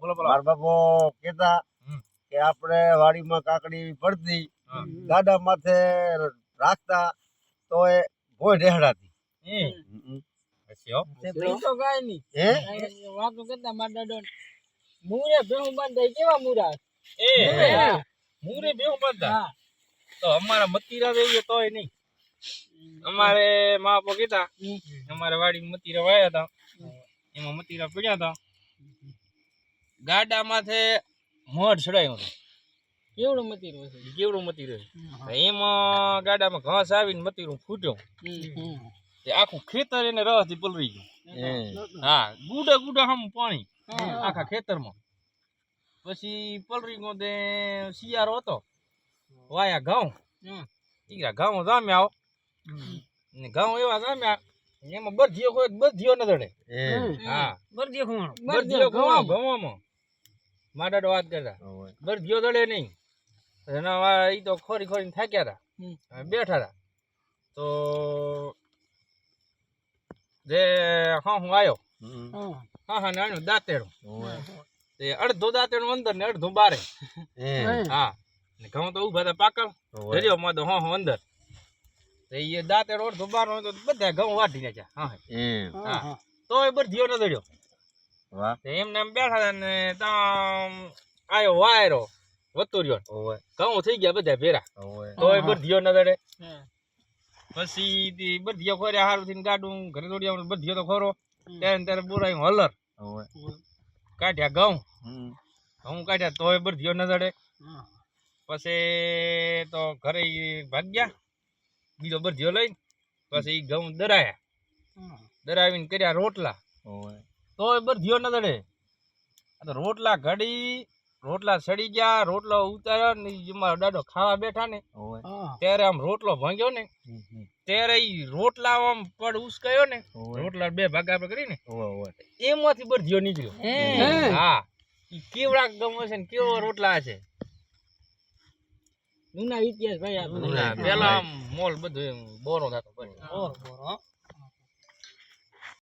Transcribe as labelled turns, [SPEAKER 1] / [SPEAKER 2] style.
[SPEAKER 1] બોલો બોલો.
[SPEAKER 2] મારા બાપો
[SPEAKER 1] કેતા
[SPEAKER 2] કે આપણે વાડીમાં કાકડી પડતી
[SPEAKER 1] દાદા
[SPEAKER 2] ગાડા માથે રાખતા તો એ ભોય ઢેહડાતી
[SPEAKER 1] એ
[SPEAKER 3] તો ગાયની
[SPEAKER 2] હે?
[SPEAKER 3] વાતો કરતા મારા દાદો મુરે ભેહું બાંધાય કેવા મુરા?
[SPEAKER 1] એ મૂરે બેહું બાંધતા? તો અમારા મતીરા વેઈએ તોય નહીં. અમારે મા બાપા કીધા અમારે વાડી મતીરા વાયા હતા. એમાં મતીરા પડ્યા હતા. ગાડા માથે મઢ ચડાયું
[SPEAKER 3] કેવડું મતીરું છે?
[SPEAKER 1] કેવડું મતીરું એમાં ગાડામાં ઘાસ આવીને મતીરું ફૂટ્યું. તે આખું ખેતર એને રસથી પલરી ગયું. હા ગુડા ગુડા હમ પાણી. આખા ખેતરમાં. પછી પલરી ગયો તે શિયાળો હતો. વાયા ઘઉં. ઈરા ઘઉં જામ્યા આવો ને ઘઉં એવા જામ્યા એમાં બધીઓ કોઈ બધીઓ ન દડે
[SPEAKER 2] હા.
[SPEAKER 3] બધીઓ ખવાણો
[SPEAKER 1] બધીઓ ઘઉં. ઘઉંમાં. મારા વાત કરતા.
[SPEAKER 2] ઓવે.
[SPEAKER 1] ગયો દડે નહીં. એના એ તો ખોરી ખોરીને થાક્યા હતા બેઠા હતા તો જે હા હું આવ્યો હા. હા નાનું દાંતેડું. તે અડધો દાંતેડું અંદર ને અડધું બારે.
[SPEAKER 2] હા.
[SPEAKER 1] ઘઉં તો ઊભા હતા
[SPEAKER 2] પાકળ.
[SPEAKER 1] દરિયો માં તો હા હા અંદર. એ દાંતેડો અડધો બાર તો બધા ઘઉં વાટી નાખ્યા. હા
[SPEAKER 2] હા.
[SPEAKER 1] હા તોય બધીઓ ન દડ્યો. તે એમને એમ બેઠા હતા ને ત્યાં આયો વાયરો વતુર્યો
[SPEAKER 2] ઓવે
[SPEAKER 1] ઘઉં થઈ ગયા બધા ભેરા
[SPEAKER 2] ઓવે
[SPEAKER 1] તોય બધીઓ ન દડે પછી તી બધીઓ ખોર્યા હારું થઈને ગાડું ઘરે દોડી આવું બધીઓ તો ખોરો ત્યારે ને ત્યારે બોરાયું હલર
[SPEAKER 2] ઓવે
[SPEAKER 1] કાઢ્યા ઘઉં
[SPEAKER 2] હમ.
[SPEAKER 1] ઘઉં કાઢ્યા તોય બધીઓ ન દડે પછી તો ઘરે ઈ ભાગ્યા બીજો બધીઓ લઈને પછી ઈ ઘઉં દરાયા દરાવીને કર્યા રોટલા
[SPEAKER 2] ઓવે
[SPEAKER 1] એ બધીઓ ન દડે. આ તો રોટલા ઘડી રોટલા સડી ગયા રોટલો ઉતાર્યો ને ઈ દાડો ખાવા બેઠા ને ત્યારે આમ રોટલો ભાંગ્યો ને. ત્યારે ઈ રોટલા આમ પડ ઉસકાયો ને રોટલા બે ભાગા કરીને
[SPEAKER 2] ઓવે ઓવે
[SPEAKER 1] એમાંથી બધીઓ નીકળ્યો. હા. ઈ કેવડા ગમ હશે ને કેવો રોટલા છે.
[SPEAKER 3] જૂના ઇતિહાસ ભાઈ
[SPEAKER 1] પેલા આમ મોલ બધું એમ બોરો થતો
[SPEAKER 3] બોરો બોર.